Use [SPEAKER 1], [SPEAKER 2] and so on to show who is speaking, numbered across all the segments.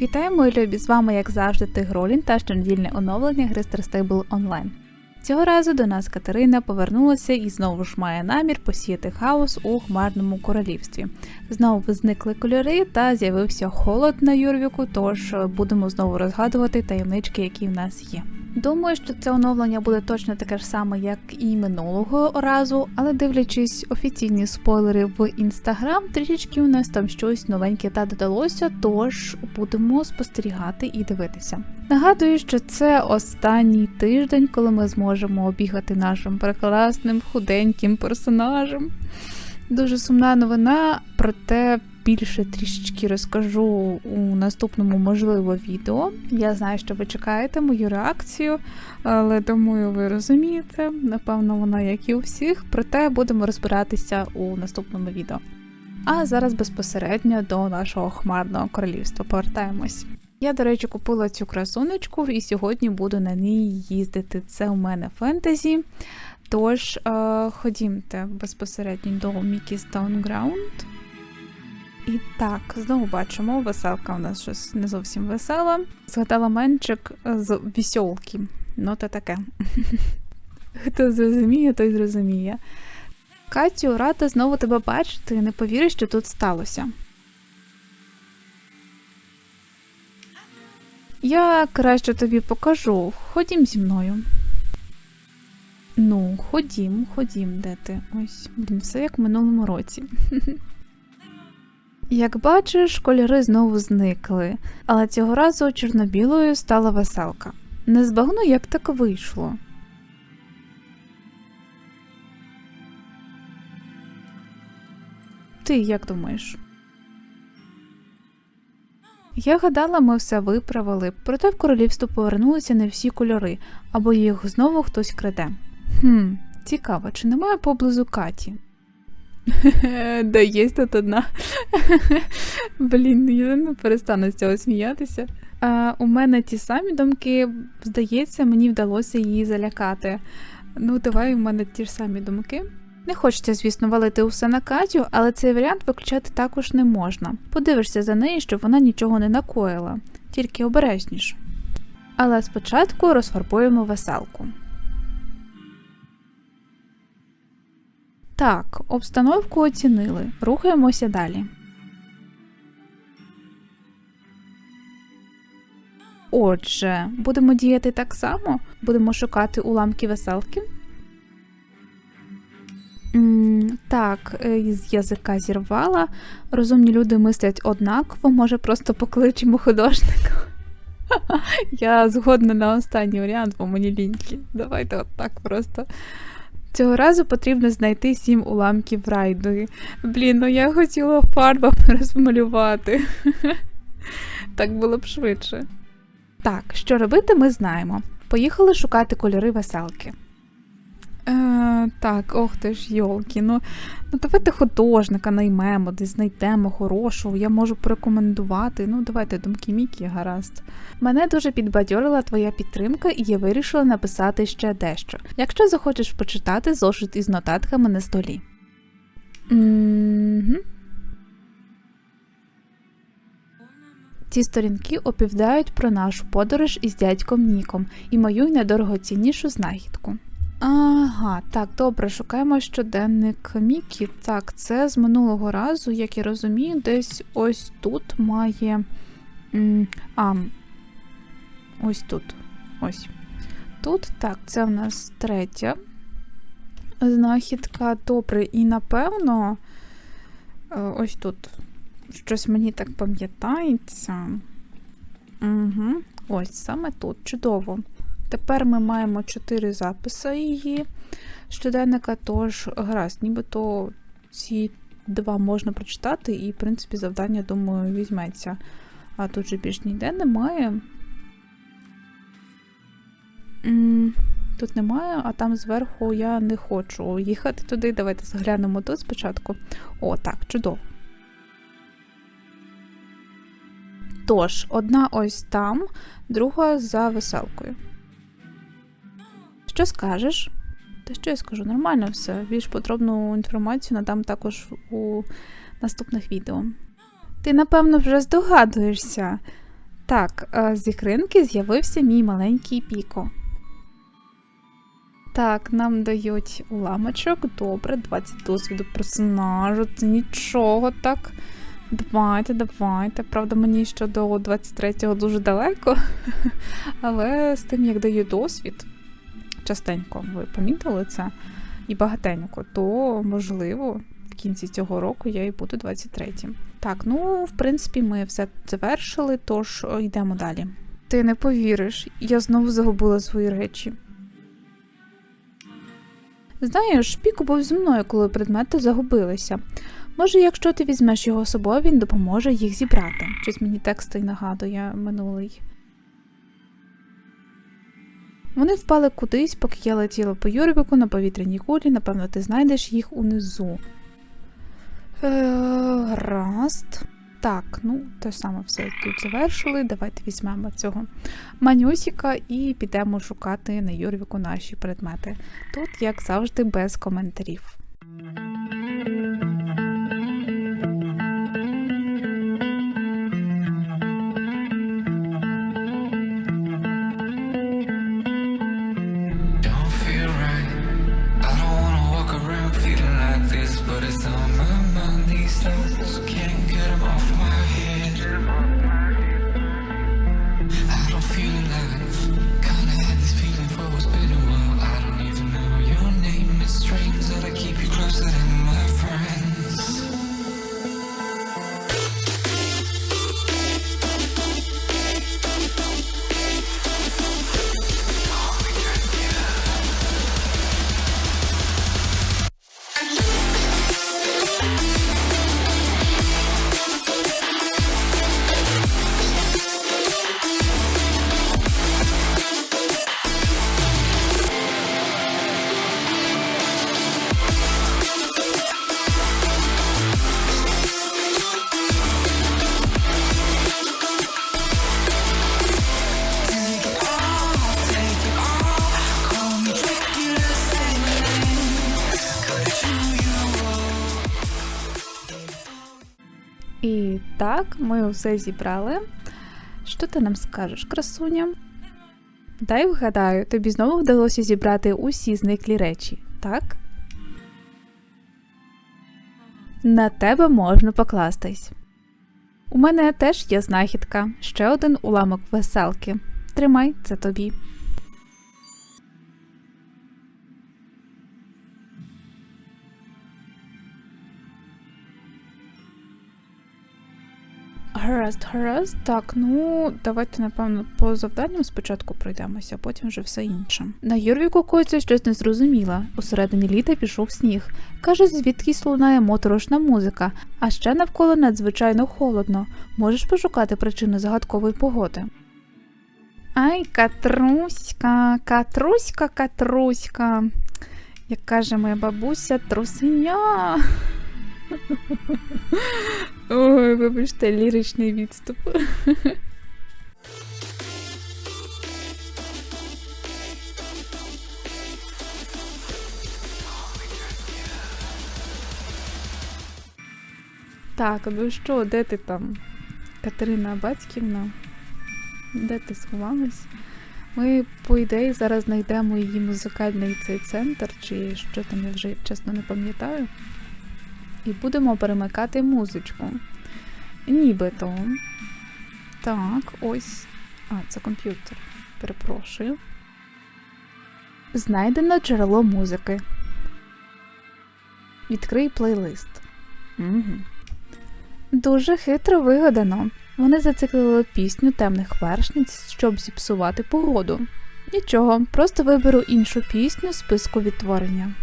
[SPEAKER 1] Вітаю, мої любі! З вами, як завжди, Тигролін та щонедільне оновлення гри Star Stable. Цього разу до нас Катерина повернулася і знову ж має намір посіяти хаос у хмарному королівстві. Знову зникли кольори та з'явився холод на Юрвіку, тож будемо знову розгадувати таємнички, які в нас є. Думаю, що це оновлення буде точно таке ж саме, як і минулого разу, але дивлячись офіційні спойлери в інстаграм, трішечки у нас там щось новеньке та додалося, тож будемо спостерігати і дивитися. Нагадую, що це останній тиждень, коли ми зможемо обігати нашим прекрасним худеньким персонажем. Дуже сумна новина, проте більше трішечки розкажу у наступному можливо відео. Я знаю, що ви чекаєте мою реакцію, але думаю, ви розумієте, напевно, вона як і у всіх, проте будемо розбиратися у наступному відео. А зараз безпосередньо до нашого хмарного королівства повертаємось. Я, до речі, купила цю красуночку і сьогодні буду на ній їздити. Це у мене фентезі. Тож, е, ходімте безпосередньо до Mickey's Town Ground. І так, знову бачимо, веселка у нас щось не зовсім весела. Згадала менчик з вісьолки. Ну, то таке. Хто зрозуміє, той зрозуміє. Катю, рада знову тебе бачити, не повіриш, що тут сталося. Я краще тобі покажу. Ходім зі мною. Ну, ходім, ходім, де ти? Ось, блін, все як в минулому році. Як бачиш, кольори знову зникли, але цього разу чорно-білою стала веселка. Не збагну, як так вийшло. Ти як думаєш? Я гадала, ми все виправили, проте в королівство повернулися не всі кольори, або їх знову хтось краде. Хм, цікаво, чи немає поблизу Каті? Да, є тут одна. Блін, я не перестану з цього сміятися. А, У мене ті самі думки, здається, мені вдалося її залякати. Ну, давай у мене ті ж самі думки. Не хочеться, звісно, валити усе на Катю, але цей варіант виключати також не можна. Подивишся за нею, щоб вона нічого не накоїла, тільки обережніш. Але спочатку розфарбуємо веселку. Так, обстановку оцінили. Рухаємося далі. Отже, будемо діяти так само. Будемо шукати уламки веселки. Так, е, з язика зірвала. Розумні люди мислять однаково, може, просто покличемо художника. Я згодна на останній варіант, бо мені ліньки. Давайте отак просто. Цього разу потрібно знайти сім уламків райдуги. Блін, ну я хотіла фарбами розмалювати. Так було б швидше. Так, що робити, ми знаємо. Поїхали шукати кольори веселки. Е, Так, ох ти ж, йолки. Ну, ну давайте художника наймемо, десь знайдемо хорошого, я можу порекомендувати. Ну, давайте думки Мікі, гаразд. Мене дуже підбадьорила твоя підтримка, і я вирішила написати ще дещо. Якщо захочеш почитати зошит із нотатками на столі. Угу. Ці сторінки оповідають про нашу подорож із дядьком Ніком і мою недорогоціннішу знахідку. Ага, так, добре, шукаємо щоденник Мікі. Так, це з минулого разу, як я розумію, десь ось тут має. А, ось тут. Ось. Тут, так, це в нас третя знахідка. Добре, і напевно, е, ось тут щось мені так пам'ятається. Угу, Ось саме тут. Чудово. Тепер ми маємо 4 записи її щоденника, тож гаразд, нібито ці два можна прочитати, і, в принципі, завдання, думаю, візьметься. А тут же більш ніде немає. Тут немає, а там зверху я не хочу їхати туди. Давайте заглянемо тут спочатку. О, так, чудово. Тож, одна ось там, друга за веселкою. Що скажеш? Та що я скажу? Нормально все. Більш подробну інформацію надам також у наступних відео. Ти, напевно, вже здогадуєшся. Так, е, з ікринки з'явився мій маленький піко. Так, нам дають уламочок. Добре, 20 досвіду персонажу. Це нічого так. Давайте, давайте. Правда, мені ще до 23-го дуже далеко. Але з тим, як даю досвід, частенько ви помітили це, і багатенько, то можливо в кінці цього року я і буду 23-м. Так, ну в принципі, ми все завершили, тож йдемо далі. Ти не повіриш, я знову загубила свої речі. Знаєш, Піко був зі мною, коли предмети загубилися. Може, якщо ти візьмеш його з собою, він допоможе їх зібрати. Щось мені текст і нагадує минулий. Вони впали кудись, поки я летіла по Юрбіку на повітряній кулі, напевно, ти знайдеш їх унизу. Е, Гаразд. Так, ну, те саме все тут завершили. Давайте візьмемо цього манюсіка і підемо шукати на Юрвіку наші предмети. Тут, як завжди, без коментарів. І так, ми все зібрали. Що ти нам скажеш, красуня? Дай вгадаю, тобі знову вдалося зібрати усі зниклі речі, так? На тебе можна покластись. У мене теж є знахідка, ще один уламок веселки. Тримай це тобі. Гаразд, гаразд. Так, ну давайте, напевно, по завданням спочатку пройдемося, а потім вже все інше. На Юрвіку коїться щось незрозуміле. У середині літа пішов сніг. Каже, звідкись лунає моторошна музика, а ще навколо надзвичайно холодно. Можеш пошукати причини загадкової погоди. Ай, катруська, катруська, катруська. Як каже моя бабуся, трусеня. Ой, вибачте, ліричний відступ. Так, ну що, де ти там? Катерина Бацьківна? Де ти сховалась? Ми, по ідеї, зараз знайдемо її музикальний цей центр, чи що там я вже чесно не пам'ятаю. І будемо перемикати музичку. Нібито. Так, ось. А, це комп'ютер. Перепрошую. Знайдено джерело музики. Відкрий плейлист. Угу. Дуже хитро вигадано. Вони зациклили пісню темних вершниць, щоб зіпсувати погоду. Нічого, просто виберу іншу пісню з списку відтворення.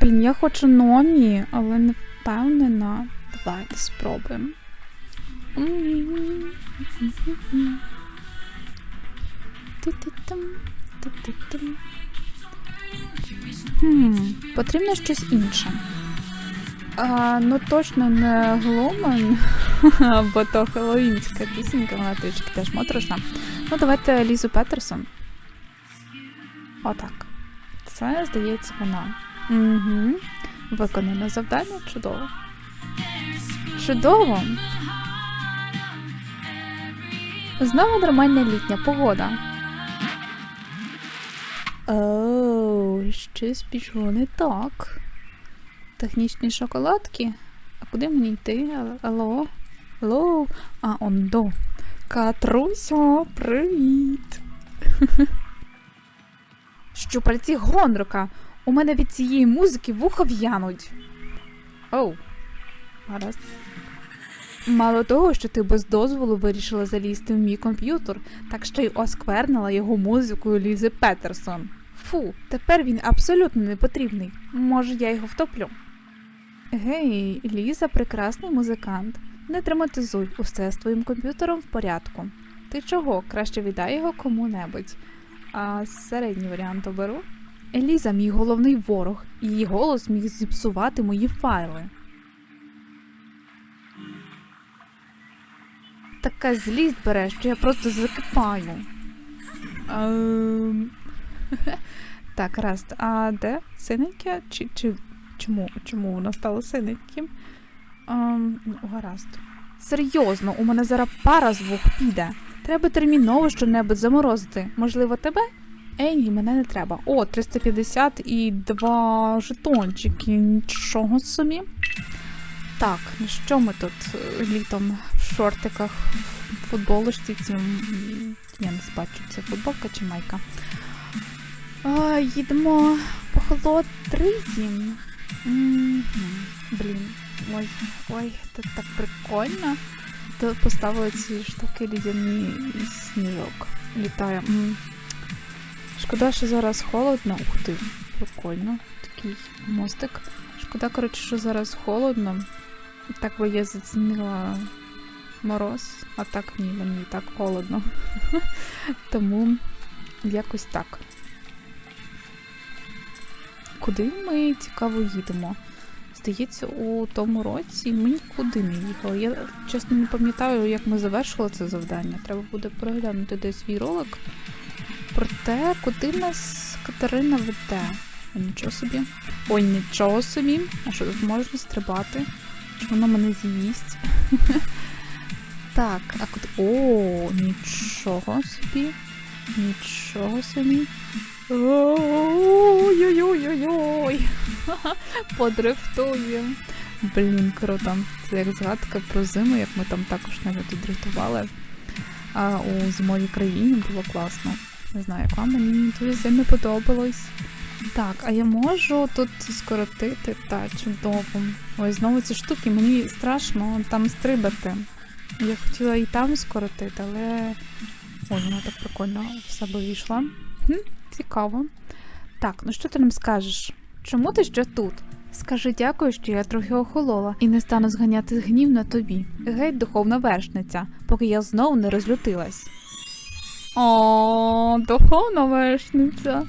[SPEAKER 1] Блін, я хочу номі, але не впевнена. Давайте спробуємо. Хм, потрібно щось інше. А, ну точно не Гломен, бо то хеллоуінська пісенька, вона трішки теж моторошна. Ну, давайте Лізу Петерсон. Отак. Це, здається, вона. Угу. Виконано завдання чудово. Чудово. Знову нормальна літня погода. Оу, щось пішло не так. Технічні шоколадки. А куди мені йти? Алло? Алло? А, он до. Катруся, привіт. Щупальці Гонрока. У мене від цієї музики вуха в'януть. Оу. Гаразд. Мало того, що ти без дозволу вирішила залізти в мій комп'ютер, так ще й осквернила його музикою Лізи Петерсон. Фу, тепер він абсолютно не потрібний. Може, я його втоплю. Гей, Ліза прекрасний музикант. Не драматизуй, усе з твоїм комп'ютером в порядку. Ти чого? Краще віддай його кому-небудь. А середній варіант оберу. Еліза мій головний ворог, і її голос міг зіпсувати мої файли. Така злість бере, що я просто закипаю. Ем, Так, раз. А де синеньке? Чи, чи чому, чому воно стало синеньким? Ем, ну, гаразд. Серйозно, у мене зараз пара з вух піде. Треба терміново щонебудь заморозити. Можливо, тебе? Ей, ні, мене не треба. О, 350 і два жетончики. Нічого собі. Так, ну що ми тут е, літом в шортиках, в футболочці, ці, я не бачу, це футболка чи майка. А, їдемо по холодризі. Блін, ой, ой, це так прикольно. Поставили ці штуки лідяні сніжок. Літає. Шкода, що зараз холодно. Ух ти, прикольно. Такий мостик. Шкода, коротше, що зараз холодно. Так би я зацінила мороз, а так ні, мені так холодно. Тому якось так. Куди ми цікаво їдемо? Здається, у тому році ми нікуди не їхали. Я чесно не пам'ятаю, як ми завершили це завдання. Треба буде переглянути десь свій ролик про те, куди нас Катерина веде. О, нічого собі. Ой, нічого собі. А що тут можна стрибати? Чи воно мене з'їсть? так, а куди. О, нічого собі. Нічого собі. Ой-ой-ой-ой-ой. Подрифтуємо. Блін, круто. Це як згадка про зиму, як ми там також навіть дрифтували. А у зимовій країні було класно. Не знаю, як вам мені дуже сильно подобалось. Так, а я можу тут скоротити та чудово. Ой, знову ці штуки, мені страшно там стрибати. Я хотіла і там скоротити, але. Ой, вона так прикольно в себе війшла. Хм, цікаво. Так, ну що ти нам скажеш? Чому ти ще тут? Скажи дякую, що я трохи охолола і не стану зганяти гнів на тобі. Геть, духовна вершниця, поки я знову не розлютилась. О, духовна вершниця.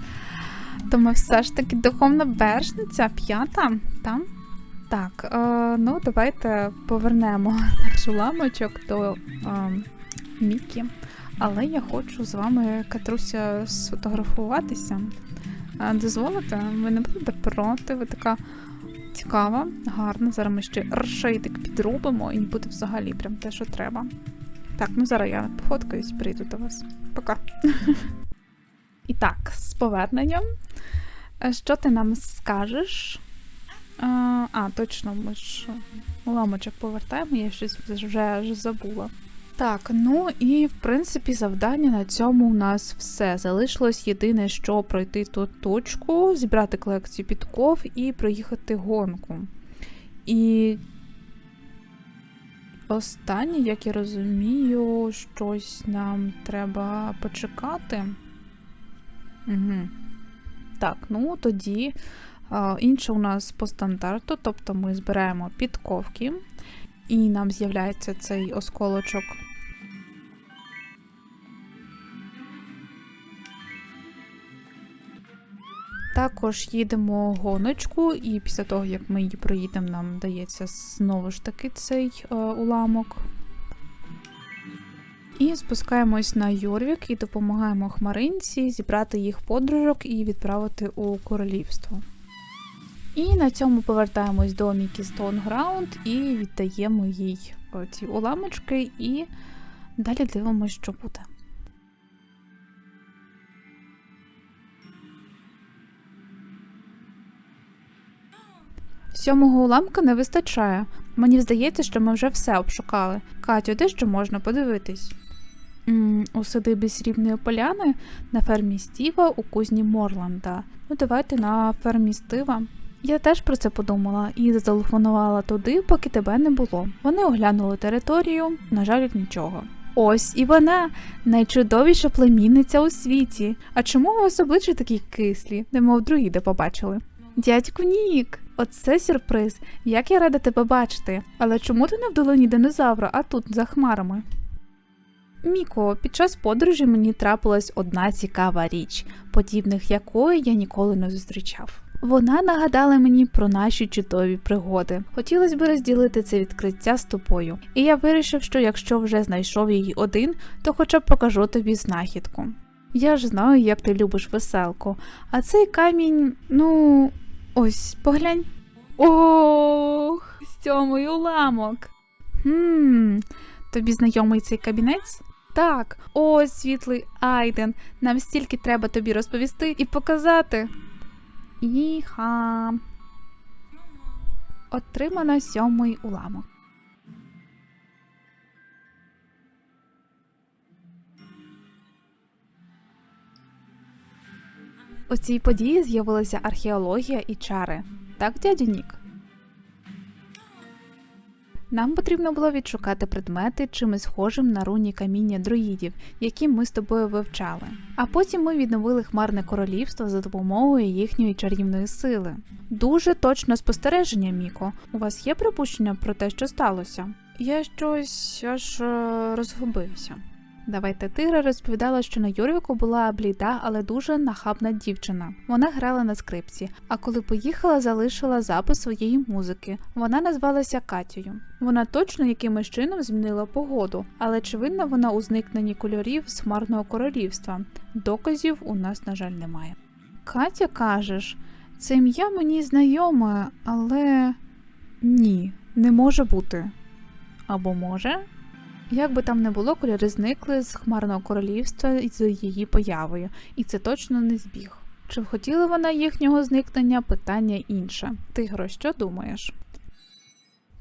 [SPEAKER 1] То ми все ж таки духовна вершниця, п'ята, там? Так, е, ну давайте повернемо наш уламочок до е, Мікі. Але я хочу з вами, Катруся, сфотографуватися. Е, Дозволите? Ви не будете проти, ви така цікава, гарна. Зараз ми ще розшитик підробимо і буде взагалі прям те, що треба. Так, ну зараз я пофоткаюсь, прийду до вас. Пока. І так, з поверненням. Е, Що ти нам скажеш? Е, А, точно, ми ж уламочок повертаємо, я щось вже, вже забула. Так, ну і в принципі завдання на цьому у нас все. Залишилось єдине, що пройти ту точку, зібрати колекцію підков і проїхати гонку. І останнє, як я розумію, щось нам треба почекати. Угу. Так, ну тоді а, інше у нас по стандарту, тобто ми збираємо підковки, і нам з'являється цей осколочок. Також їдемо гоночку, і після того, як ми її проїдемо, нам дається знову ж таки цей е, уламок. І спускаємось на Йорвік і допомагаємо Хмаринці зібрати їх подружок і відправити у королівство. І на цьому повертаємось до Мікі Стоунграунд і віддаємо їй е, ці уламочки і Далі дивимось, що буде. Сьомого уламка не вистачає. Мені здається, що ми вже все обшукали. Катю, де ще можна подивитись? м у садибі срібної поляни на фермі Стіва у кузні Морланда. Ну, давайте на фермі Стива. Я теж про це подумала і зателефонувала туди, поки тебе не було. Вони оглянули територію, на жаль, нічого. Ось і вона найчудовіша племінниця у світі. А чому у вас обличчя такі кислі, немов друїди побачили? Дядьку Нік, оце сюрприз. Як я рада тебе бачити. Але чому ти не в долині динозавра, а тут за хмарами? Міко, під час подорожі мені трапилась одна цікава річ, подібних якої я ніколи не зустрічав. Вона нагадала мені про наші чудові пригоди. Хотілося б розділити це відкриття з тобою, і я вирішив, що якщо вже знайшов її один, то хоча б покажу тобі знахідку. Я ж знаю, як ти любиш веселку, а цей камінь, ну, ось, поглянь. Ох, сьомий уламок. Хм, тобі знайомий цей кабінець? Так, ось світлий Айден. Нам стільки треба тобі розповісти і показати. Іха. Отримано сьомий уламок. У цій події з'явилися археологія і чари. Так, дядю Нік? Нам потрібно було відшукати предмети чимось схожим на руні каміння друїдів, які ми з тобою вивчали. А потім ми відновили хмарне королівство за допомогою їхньої чарівної сили. Дуже точне спостереження, Міко. У вас є припущення про те, що сталося? Я щось аж е, розгубився. Давайте тигра розповідала, що на Юрвіку була бліда, але дуже нахабна дівчина. Вона грала на скрипці, а коли поїхала, залишила запис своєї музики. Вона назвалася Катєю. Вона точно якимось чином змінила погоду, але чи винна вона у зникненні кольорів з хмарного королівства? Доказів у нас, на жаль, немає. Катя кажеш, це ім'я мені знайоме, але ні, не може бути. Або може? Як би там не було, кольори зникли з хмарного королівства з її появою, і це точно не збіг. Чи хотіла вона їхнього зникнення, питання інше. Тигро, що думаєш?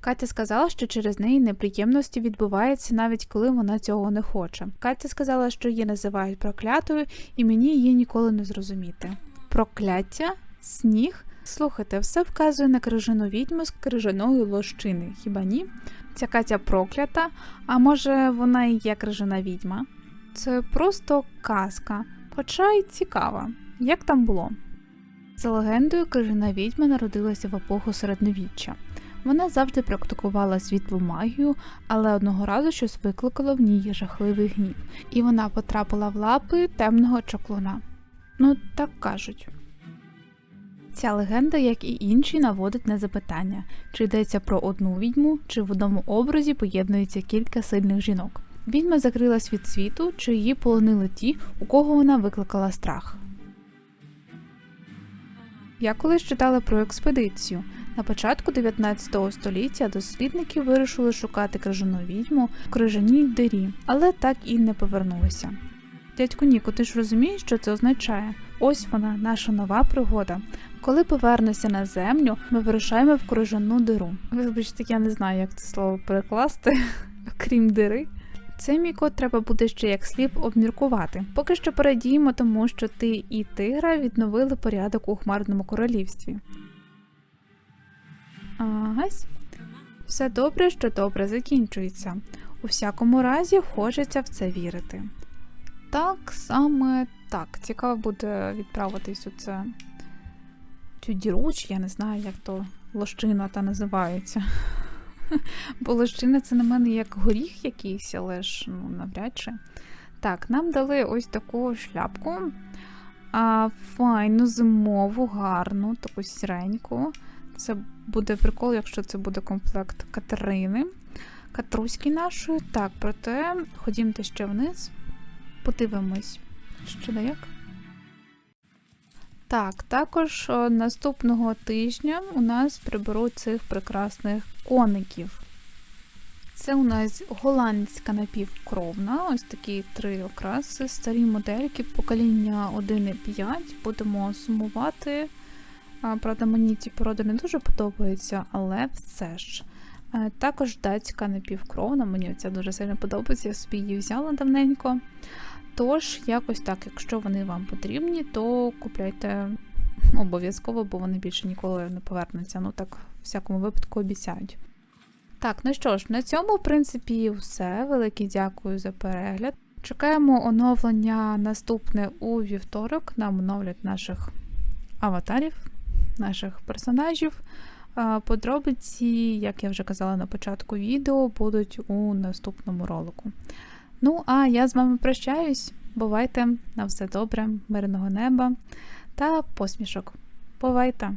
[SPEAKER 1] Катя сказала, що через неї неприємності відбуваються навіть коли вона цього не хоче. Катя сказала, що її називають проклятою, і мені її ніколи не зрозуміти. Прокляття? Сніг? Слухайте, все вказує на крижану відьму з крижаної лощини, хіба ні? Ця Катя проклята, а може вона і є крижана відьма? Це просто казка, хоча й цікава. Як там було? За легендою, крижана відьма народилася в епоху середньовіччя. Вона завжди практикувала світлу магію, але одного разу щось викликало в ній жахливий гнів, і вона потрапила в лапи темного чаклуна. Ну, так кажуть. Ця легенда, як і інші, наводить на запитання, чи йдеться про одну відьму, чи в одному образі поєднується кілька сильних жінок. Відьма закрилась від світу, чи її полонили ті, у кого вона викликала страх. Я колись читала про експедицію. На початку 19 століття дослідники вирішили шукати крижану відьму в крижаній дирі, але так і не повернулися. Дядьку Ніко, ти ж розумієш, що це означає? Ось вона, наша нова пригода. Коли повернуся на землю, ми вирушаємо в крижану диру. Вибачте, я не знаю, як це слово перекласти, крім дири. Це Міко треба буде ще як слід обміркувати. Поки що порадіємо тому, що ти і тигра відновили порядок у хмарному королівстві. Агась. Все добре, що добре закінчується. У всякому разі, хочеться в це вірити. Так, саме так. Цікаво буде відправитись у це цю діру, чи я не знаю, як то лощина та називається. Бо лощина це на мене як горіх якийсь, але ж ну, навряд чи. Так, нам дали ось таку шляпку. А, Файну, зимову, гарну, таку сіреньку. Це буде прикол, якщо це буде комплект Катерини. Катруськи нашої. Так, проте ходімте ще вниз. Подивимось, що да як. Так, також наступного тижня у нас приберуть цих прекрасних коників. Це у нас голландська напівкровна, ось такі три окраси, старі модельки, покоління 1,5. Будемо сумувати. Правда, мені ці породи не дуже подобаються, але все ж. Е, Також датська напівкровна, мені ця дуже сильно подобається, я собі її взяла давненько. Тож, якось так, якщо вони вам потрібні, то купляйте обов'язково, бо вони більше ніколи не повернуться. Ну так, в всякому випадку обіцяють. Так, ну що ж, на цьому, в принципі, все. Велике дякую за перегляд. Чекаємо оновлення наступне у вівторок. Нам оновлять наших аватарів, наших персонажів. Подробиці, як я вже казала на початку відео, будуть у наступному ролику. Ну, а я з вами прощаюсь. Бувайте на все добре, мирного неба та посмішок. Бувайте!